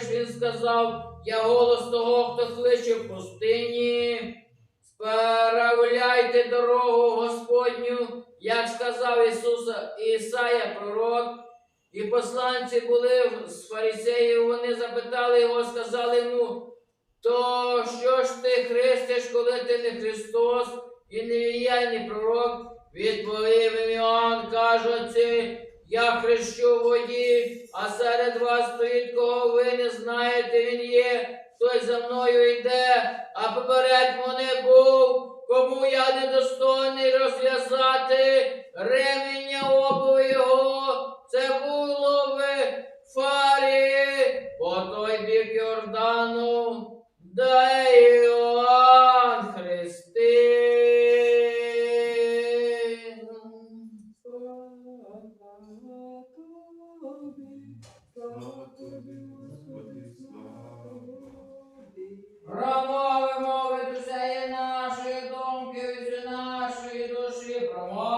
скажеш, він сказав, я голос того, хто кличе в пустині. Справляйте дорогу Господню, як сказав Ісуса Ісая пророк. І посланці були з фарисеїв, вони запитали його, сказали йому, то що ж ти хрестиш, коли ти не Христос і не я, не пророк? Відповів Іоанн, кажучи, я хрещу в воді, а серед вас стоїть, кого ви не знаєте, він є, той за мною йде, а поперед мене був, кому я недостойний розв'язати ременя обуви його. Це було в фарі по той бік Йордану, де One.